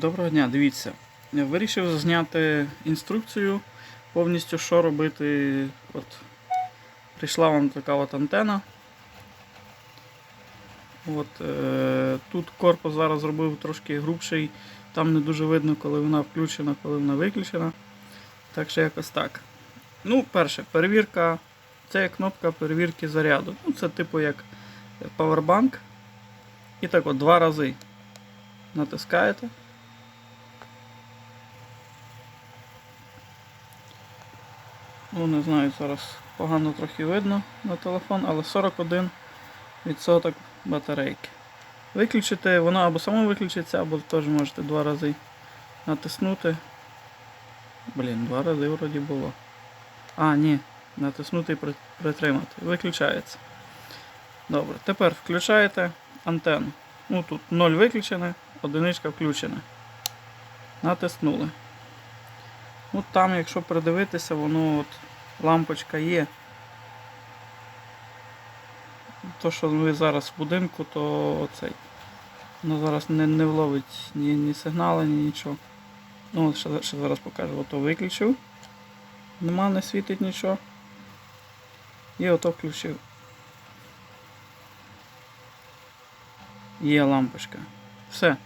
Доброго дня, дивіться. Вирішив зняти інструкцію повністю, що робити. От прийшла вам така от антена. От, е, тут корпус зараз зробив трошки грубший, там не дуже видно, коли вона включена, коли вона виключена. Так що якось так. Ну, перше, перевірка. Це кнопка перевірки заряду. Ну, це типу як Powerbank. І так от два рази натискаєте. Ну, не знаю, зараз погано трохи видно на телефон, але 41% батарейки. Виключити, воно або само виключиться, або теж можете два рази натиснути. Блін, два рази вроді було. А, ні, натиснути і притримати. Виключається. Добре, тепер включаєте антенну. Ну тут 0 виключене, одиничка включена. Натиснули. Ну там, якщо придивитися, воно от лампочка є. То, що ви зараз в будинку, то цей. Воно зараз не, не вловить ні, ні сигнали, ні нічого. Ну, от ще, ще зараз покажу. Ото виключив. Нема, не світить нічого. І ото включив. Є лампочка. Все.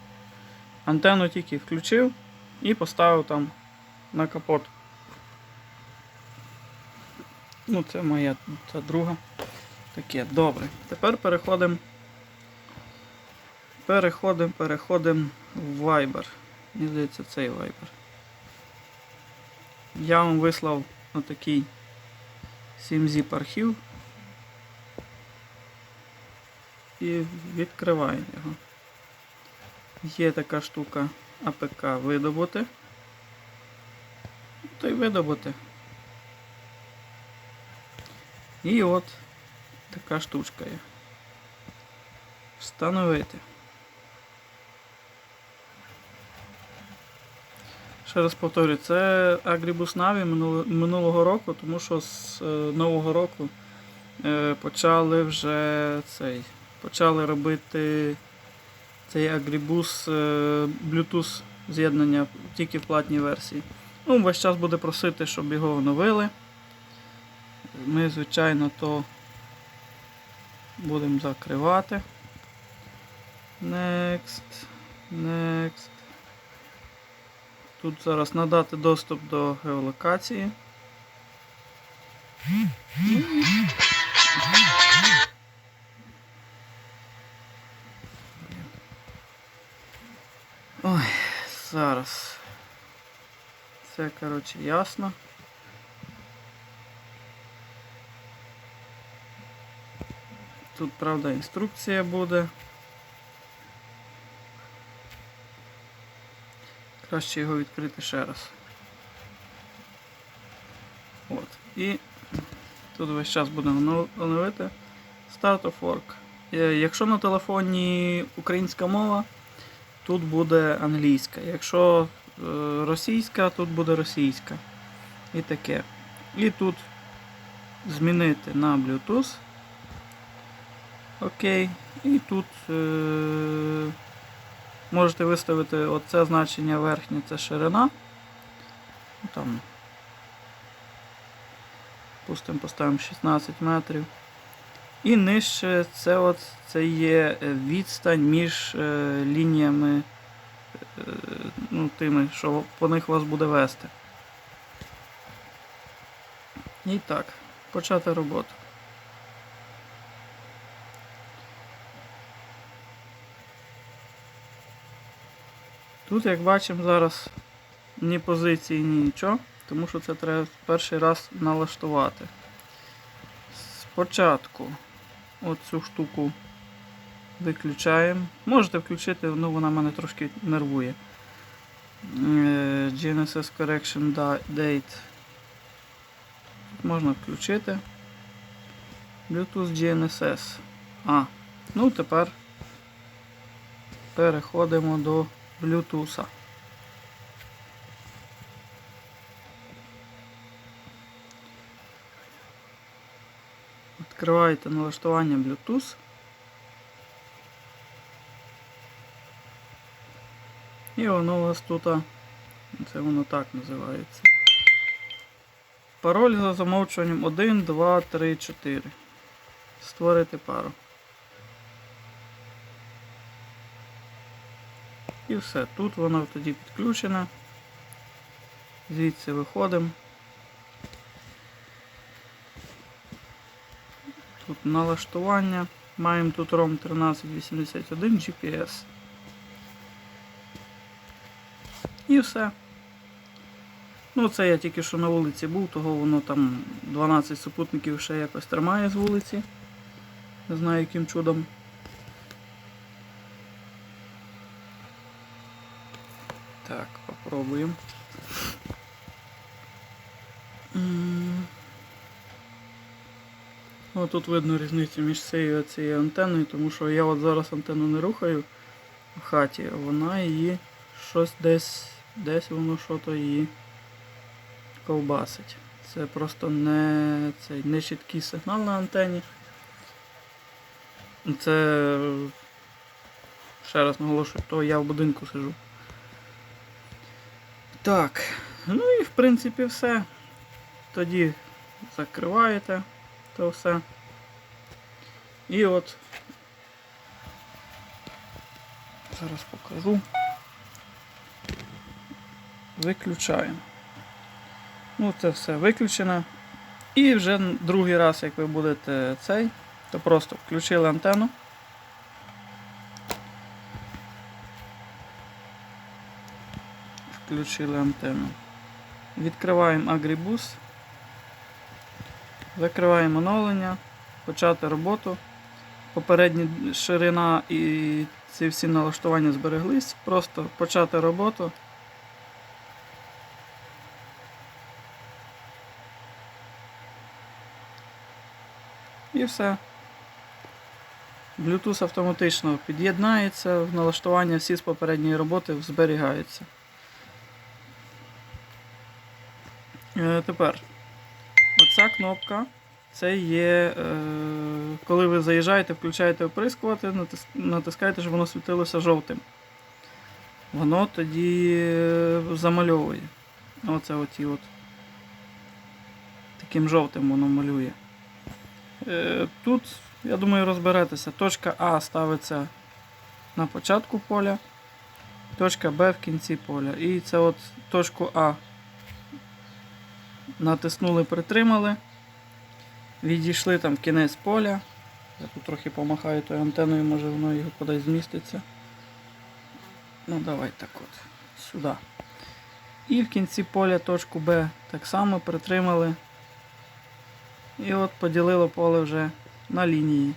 Антенну тільки включив і поставив там на капот. Ну, це моя це друга. Таке, добре. Тепер переходимо. Переходимо, переходимо в Viber. Мені здається, цей Viber. Я вам вислав отакий 7-zip архів. І відкриваю його. Є така штука АПК видобути. То й видобути. І от така штучка є. Встановити. Ще раз повторюю, це Agribus Navi минуло- минулого року, тому що з е, нового року е, почали вже цей. Почали робити цей Agribus е, Bluetooth з'єднання тільки в платній версії. Ну, весь час буде просити, щоб його оновили. Ми, звичайно, то будемо закривати. Next. Next. Тут зараз надати доступ до геолокації. Ой, зараз. Це, коротше, ясно. Тут, правда, інструкція буде. Краще його відкрити ще раз. От. І тут весь час будемо оновити. Start of Work. Е, Якщо на телефоні українська мова, тут буде англійська. Якщо е, російська, тут буде російська. І таке. І тут змінити на Bluetooth. Окей. І тут е, можете виставити оце значення верхнє, це ширина. Ну, Там, пустимо, поставимо 16 метрів. І нижче це, от, це є відстань між е, лініями, ну, тими, що по них вас буде вести. І так, почати роботу. Тут, як бачимо, зараз ні позиції, ні нічого, тому що це треба перший раз налаштувати. Спочатку оцю штуку виключаємо. Можете включити, ну вона мене трошки нервує. Е, GNSS Correction Date. Можна включити. Bluetooth GNSS. А, ну тепер переходимо до Bluetooth. Відкриваєте налаштування Bluetooth. І воно у вас тут, це воно так називається. Пароль за замовчуванням 1, 2, 3, 4. Створити пару. І все. Тут воно тоді підключене. Звідси виходимо. Тут налаштування. Маємо тут ROM 1381 GPS. І все. Ну, це я тільки що на вулиці був, того воно там 12 супутників ще якось тримає з вулиці. Не знаю яким чудом. Так, попробуємо. Ну, тут видно різницю між цією цією антенною, тому що я от зараз антенну не рухаю в хаті, а вона її щось десь, десь воно що то її ковбасить. Це просто не, цей, не сигнал на антені. Це ще раз наголошую, то я в будинку сижу. Так, ну і в принципі все. Тоді закриваєте то все. І от зараз покажу. Виключаємо. Ну, це все виключено. І вже другий раз, як ви будете цей, то просто включили антенну. Включили антенну. Відкриваємо Agribus. Закриваємо оновлення, почати роботу. Попередня ширина і ці всі налаштування збереглись. Просто почати роботу. І все. Bluetooth автоматично під'єднається, налаштування всі з попередньої роботи зберігаються. Е, тепер. Оця кнопка це є, е, коли ви заїжджаєте, включаєте оприскувати, натискаєте, щоб воно світилося жовтим. Воно тоді е, замальовує. Оце оті от. Таким жовтим воно малює. Е, тут, я думаю, розберетеся. Точка А ставиться на початку поля, точка Б в кінці поля. І це от точку А натиснули, притримали, відійшли там в кінець поля. Я тут трохи помахаю тою антеною, може воно його кудись зміститься. Ну давай так от, сюди. І в кінці поля точку Б так само притримали. І от поділило поле вже на лінії.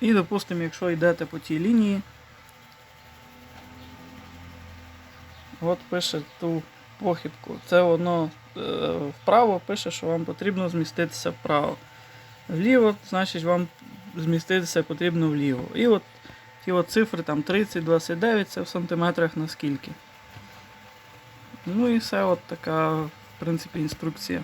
І, допустимо, якщо йдете по тій лінії, от пише ту похибку. Це воно е, вправо пише, що вам потрібно зміститися вправо. Вліво, значить, вам зміститися потрібно вліво. І от ті от цифри там 30, 29, це в сантиметрах на скільки. Ну і все, от така, принципі, інструкція.